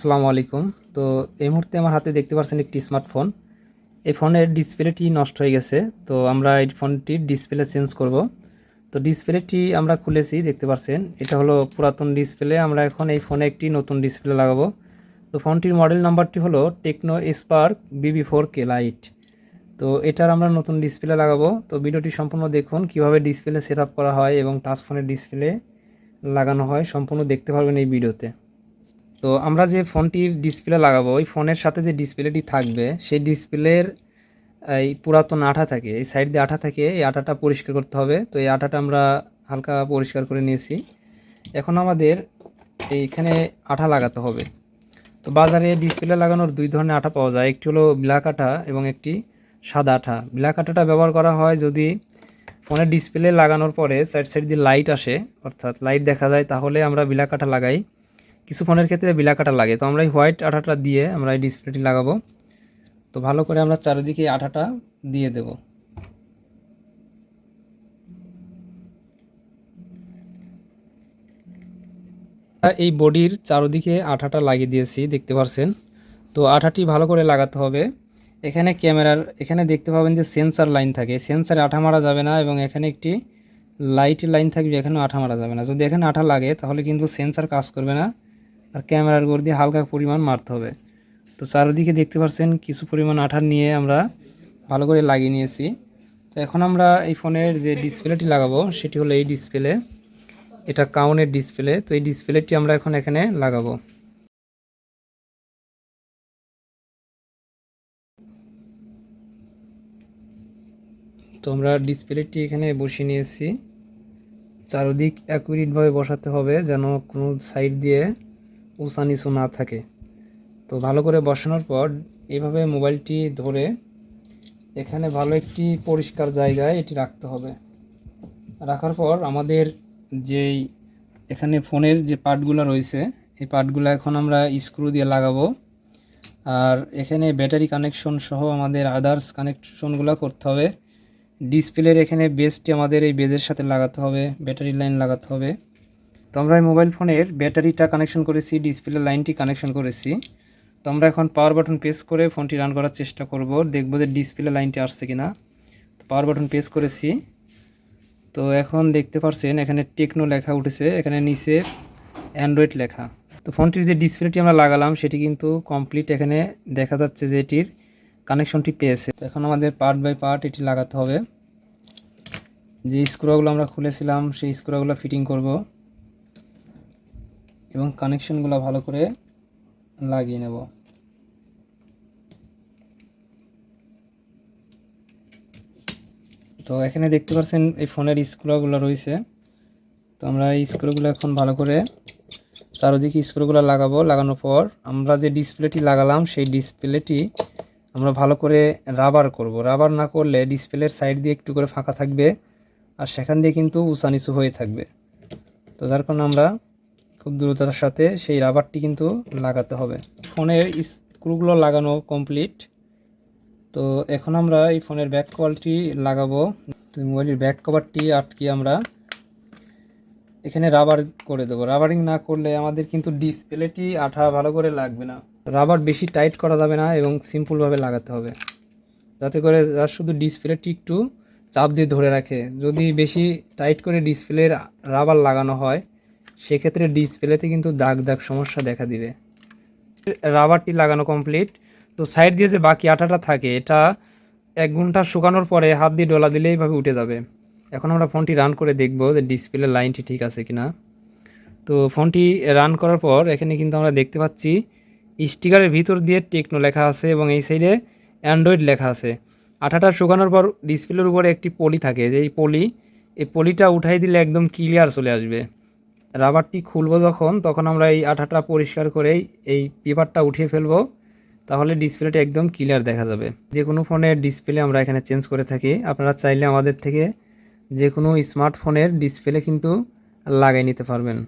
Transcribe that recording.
আসসালামু আলাইকুম। তো এই মুহূর্তে আমার হাতে দেখতে পাচ্ছেন একটি স্মার্টফোন এই ফোনের ডিসপ্লেটি নষ্ট হয়ে গেছে। তো আমরা এই ফোনটির ডিসপ্লে চেঞ্জ করব। তো ডিসপ্লেটি আমরা খুলেছি, দেখতে পাচ্ছেন। এটা হলো পুরাতন ডিসপ্লে আমরা এখন এই ফোনে একটি নতুন ডিসপ্লে লাগাবো। তো ফোনটির মডেল নাম্বারটি হলো টেকনো স্পার্ক বিবি ফোর কে লাইট তো এটার আমরা নতুন ডিসপ্লে লাগাবো। তো ভিডিওটি সম্পূর্ণ দেখুন, কীভাবে ডিসপ্লে সেট করা হয় এবং টাচ ফোনের ডিসপ্লে লাগানো হয়। সম্পূর্ণ দেখতে পারবেন এই ভিডিওতে। তো আমরা যে ফোনটির ডিসপ্লে লাগাবো, ওই ফোনের সাথে যে ডিসপ্লেটি থাকবে, সেই ডিসপ্লের এই পুরাতন আঠা থাকে, এই সাইড দিয়ে আঠা থাকে, এই আঠাটা পরিষ্কার করতে হবে। তো এই আঠাটা আমরা হালকা পরিষ্কার করে নিয়েছি। এখন আমাদের এইখানে আঠা লাগাতে হবে। তো বাজারে ডিসপ্লে লাগানোর দুই ধরনের আঠা পাওয়া যায়। একটি হলো ব্ল্যাক আঠা এবং একটি সাদা আঠা। ব্ল্যাক আঠাটা ব্যবহার করা হয় যদি ফোনের ডিসপ্লে লাগানোর পরে সাইড সাইড দিয়ে লাইট আসে, অর্থাৎ লাইট দেখা যায়, তাহলে আমরা ব্ল্যাক আঠা লাগাই। কিছু ফোনের ক্ষেত্রে ব্ল্যাক আঠা লাগে। তো আমরা এই হোয়াইট আঠাটা দিয়ে আমরা এই ডিসপ্লেটি লাগাবো। তো ভালো করে আমরা চারিদিকে আঠাটা দিয়ে দেব। এই বডির চারদিকে আঠাটা লাগিয়ে দিয়েছি, দেখতে পাচ্ছেন তো আঠাটি ভালো করে লাগাতে হবে। এখানে ক্যামেরার, এখানে দেখতে পাবেন যে সেন্সার লাইন থাকে। সেন্সারে আঠা মারা যাবে না এবং এখানে একটি লাইট লাইন থাকবে, এখানেও আঠা মারা যাবে না। যদি এখানে আঠা লাগে, তাহলে কিন্তু সেন্সার কাজ করবে না। আর ক্যামেরার গোড় দিয়ে হালকা পরিমাণ মারতে হবে। তো চারিদিকে দেখতে পাচ্ছেন কিছু পরিমাণ আঠার নিয়ে আমরা ভালো করে লাগিয়ে নিয়েছি। তো এখন আমরা এই ফোনের যে ডিসপ্লেটি লাগাবো, সেটি হলো এই ডিসপ্লে। এটা কাউনের ডিসপ্লে। তো এই ডিসপ্লেটি আমরা এখন এখানে লাগাবো। তো আমরা ডিসপ্লেটি এখানে বসিয়ে নিয়েছি। চারদিক অ্যাকুরেটভাবে বসাতে হবে যেন কোনো সাইড দিয়ে উঁচা নিচু না থাকে। তো ভালো করে বসানোর পর এইভাবে মোবাইলটি ধরে এখানে ভালো একটি পরিষ্কার জায়গায় এটি রাখতে হবে। রাখার পর আমাদের যেই এখানে ফোনের যে পার্টগুলো রয়েছে, এই পার্টগুলো এখন আমরা স্ক্রু দিয়ে লাগাবো। আর এখানে ব্যাটারি কানেকশন সহ আমাদের আদার্স কানেকশনগুলো করতে হবে। ডিসপ্লের এখানে বেসটি আমাদের এই বেজের সাথে লাগাতে হবে, ব্যাটারি লাইন লাগাতে হবে। তো আমরা এই মোবাইল ফোনের ব্যাটারিটা কানেকশন করেছি ডিসপ্লে লাইনটি কানেকশন করেছি। তো আমরা এখন পাওয়ার বাটন প্রেস করে ফোনটি রান করার চেষ্টা করব, দেখব যে ডিসপ্লে লাইনটি আসছে কিনা। তো পাওয়ার বাটন প্রেস করেছি। তো এখন দেখতে পারছেন, এখানে টেকনো লেখা উঠেছে, এখানে নিচে অ্যান্ড্রয়েড লেখা। তো ফোনটির যে ডিসপ্লেটি আমরা লাগালাম, সেটি কিন্তু কমপ্লিট এখানে দেখা যাচ্ছে যে এটির কানেকশনটি পেয়েছে। তো এখন আমাদের পার্ট বাই পার্ট এটি লাগাতে হবে। যে স্ক্রুগুলো আমরা খুলেছিলাম, সেই স্ক্রুগুলো ফিটিং করব। এবং কানেকশনগুলো ভালো করে লাগিয়ে নেব। তো এখানে দেখতে পাচ্ছেন এই ফোনের স্ক্রুগুলো রয়েছে। তো আমরা এই স্ক্রুগুলো এখন ভালো করে চারোদিকে স্ক্রুগুলো লাগাবো। লাগানোর পর আমরা যে ডিসপ্লেটি লাগালাম, সেই ডিসপ্লেটি আমরা ভালো করে রাবার করব। রাবার না করলে ডিসপ্লের সাইড দিয়ে একটু করে ফাঁকা থাকবে। আর সেখান দিয়ে কিন্তু উঁচা নিচু হয়ে থাকবে। তো যার কারণে আমরা খুব দ্রুততার সাথে সেই রাবারটি কিন্তু লাগাতে হবে। ফোনের স্ক্রুগুলো লাগানো কমপ্লিট তো এখন আমরা এই ফোনের ব্যাক কভারটি লাগাবো। তো মোবাইলের ব্যাক কভারটি আটকে আমরা এখানে রাবার করে দেবো। রাবারিং না করলে আমাদের কিন্তু ডিসপ্লেটি আঠা ভালো করে লাগবে না। রাবার বেশি টাইট করা যাবে না এবং সিম্পলভাবে লাগাতে হবে। যাতে করে যার শুধু ডিসপ্লেটি একটু চাপ দিয়ে ধরে রাখে। যদি বেশি টাইট করে ডিসপ্লের রাবার লাগানো হয় সেক্ষেত্রে ডিসপ্লেতে কিন্তু দাগ দাগ সমস্যা দেখা দিবে। রাবারটি লাগানো কমপ্লিট। তো সাইড দিয়ে যে বাকি আঠাটা থাকে, এটা এক ঘণ্টা শুকানোর পরে হাত দিয়ে ডলা দিলেই ভাবে উঠে যাবে। এখন আমরা ফোনটি রান করে দেখব যে ডিসপ্লে লাইনটি ঠিক আছে কিনা। তো ফোনটি রান করার পর এখানে কিন্তু আমরা দেখতে পাচ্ছি, স্টিকারের ভিতর দিয়ে টেকনো লেখা আছে এবং এই সাইডে অ্যান্ড্রয়েড লেখা আছে। আঠাটা শুকানোর পর ডিসপ্লের উপরে একটি পলি থাকে। যে এই পলি, এই পলিটা উঠাই দিলে একদম ক্লিয়ার চলে আসবে। রাবারটি খুলবো যখন, তখন আমরা এই আঠাটা পরিষ্কার করেই এই পেপারটা উঠিয়ে ফেলব। তাহলে ডিসপ্লেটা একদম ক্লিয়ার দেখা যাবে। যে কোনো ফোনের ডিসপ্লে আমরা এখানে চেঞ্জ করে থাকি। আপনারা চাইলে আমাদের থেকে যে কোনো স্মার্টফোনের ডিসপ্লে কিন্তু লাগাই নিতে পারবেন।